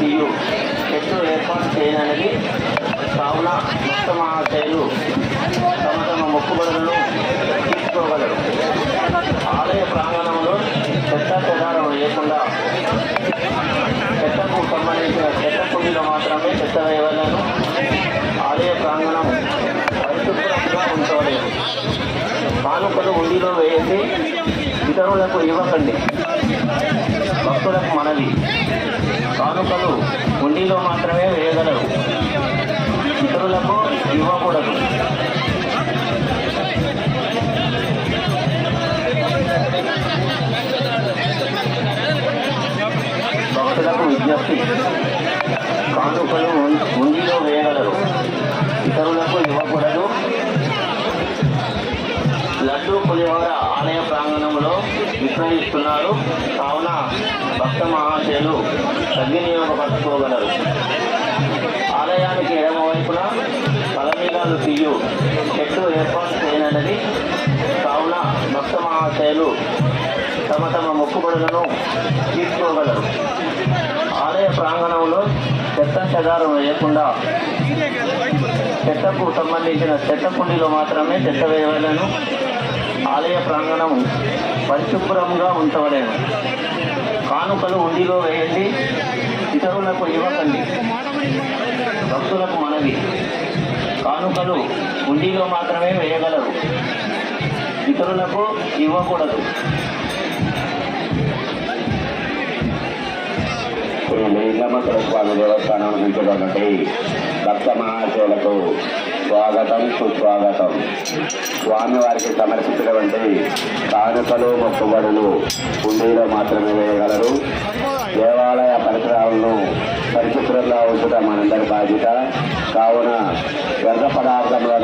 బియ్యు సెట్లు ఏర్పాటు చేయడానికి కావున ఉత్తమ ఉత్తమాశయులు తమ తమ మొక్కుబడులను తీసుకోగలరు. ఆలయ ప్రాంగణంలో చెత్త ప్రధానం లేకుండా చెత్తకు సంబంధించిన చెత్త కుండీలో మాత్రమే చెత్త వేయవలను. ఆలయ ప్రాంగణం పరిశుభ్రంగా ఉంచవలేదు. కానుకలు ఉండిలో వేసి ఇతరులకు ఇవ్వకండి. భక్తులకు మనవి. కానుకలు ఉండిలో మాత్రమే వేయగలరు. ఇతరులకు ఇవ్వకూడదు. భక్తులకు విజ్ఞప్తి. కానుకలు ఉం- ఉండిలో వేయగలరు. ఇతరులకు ఇవ్వకూడదు. లడ్డు పులిహోర ఆలయ ప్రాంగణంలో విక్రయిస్తున్నారు కావున భక్త మహాశయులు సద్వినియోగపరచుకోగలరు. ఆలయానికి ఎడమ వైపున పలమీనాలు తీయు చెట్టు ఏర్పాటు చేయనన్నది. కావున భక్త మహాశయులు తమ తమ మొక్కుబడులను తీసుకోగలరు ఆలయ ప్రాంగణంలో చెత్త చెదారం వేయకుండా చెత్తకు సంబంధించిన చెత్త కుండీలో మాత్రమే చెత్త వేయవలను. ఆలయ ప్రాంగణం పరిశుభ్రంగా ఉంచబడేను. కానుకలు ఉండిలో వేయండి ఇతరులకు ఇవ్వకండి. భక్తులకు మనవి. కానుకలు ఉండిలో మాత్రమే వేయగలరు. ఇతరులకు ఇవ్వకూడదు. శ్రీ లింగమేశ్వర స్వామి దేవస్థానం నుంచినటువంటి భక్త మహాశయులకు స్వాగతం సుస్వాగతం. స్వామివారికి సమర్పించినటువంటి కానుకలు మొక్కుబడులు హుండీలో మాత్రమే వేయగలరు. దేవాలయ పరిసరాలను పరిశుభ్రంగా ఉంచడం మనందరి బాధ్యత. కావున వ్యర్థ పదార్థంలో